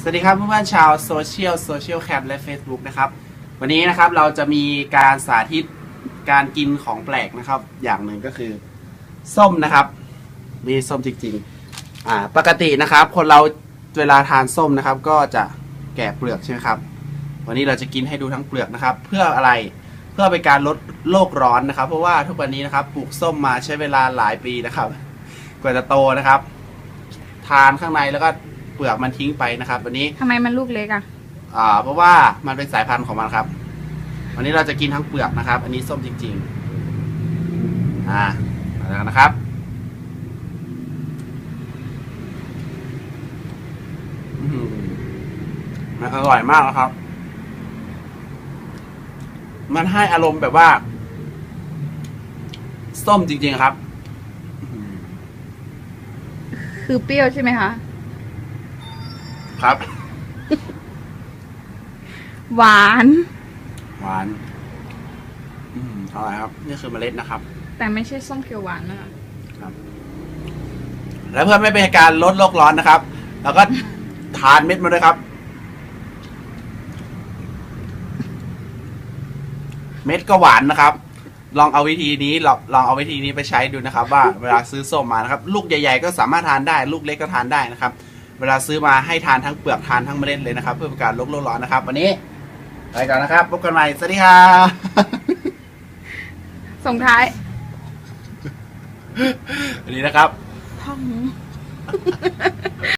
สวัสดีครับเพื่อนๆชาวโซเชียลโซเชียลแคมและ Facebook นะครับ วันนี้นะครับเราจะมีการสาธิตการกินของแปลกนะครับ อย่างหนึ่งก็คือส้มนะครับ มีส้มจริงๆอ่าปกตินะครับ คนเราเวลาทานส้มนะครับ ก็จะแกะเปลือกใช่ไหมครับ วันนี้เราจะกินให้ดูทั้งเปลือกนะครับ เพื่ออะไรเพื่อเป็นการลดโลกร้อนนะครับ เพราะว่าทุกวันนี้นะครับปลูกส้มมาใช้เวลาหลายปีนะครับ กว่าจะโตนะครับ ทานข้างในแล้วก็ เปลือกมันทิ้งไปนะครับวันนี้ทำไมมันลูกเล็กอะอ่าเพราะว่ามันเป็นสายพันธุ์ของมันครับ วันนี้เราจะกินทั้งเปลือกนะครับ อันนี้ส้มจริง ๆ อ่ามาแล้วนะครับอื้อหือมันอร่อยมากนะครับ มันให้อารมณ์แบบว่า ส้มจริง ๆ ครับ คือเปรี้ยวใช่ไหมคะ ครับ หวาน หวาน อืมอร่อยครับ นี่คือเมล็ดนะครับ แต่ไม่ใช่ส้มเขียวหวานนะคะและเพื่อไม่เป็นการลดโลกร้อนนะครับเราก็ทานเม็ดมาด้วยครับ เม็ดก็หวานนะครับ ลองเอาวิธีนี้ลองลองเอาวิธีนี้ไปใช้ดูนะครับ ว่าเวลาซื้อส้มมานะครับ ลูกใหญ่ ๆ ก็สามารถทานได้ ลูกเล็กก็ทานได้นะครับ เวลาซื้อมาให้ทานทั้งเปลือกทานทั้งเมล็ดเลยนะครับ เพื่อเป็นการลดโลกร้อนนะครับ วันนี้ไปก่อนนะครับพบกันใหม่สวัสดีครับส่งท้ายวันนี้นะครับ พ่อง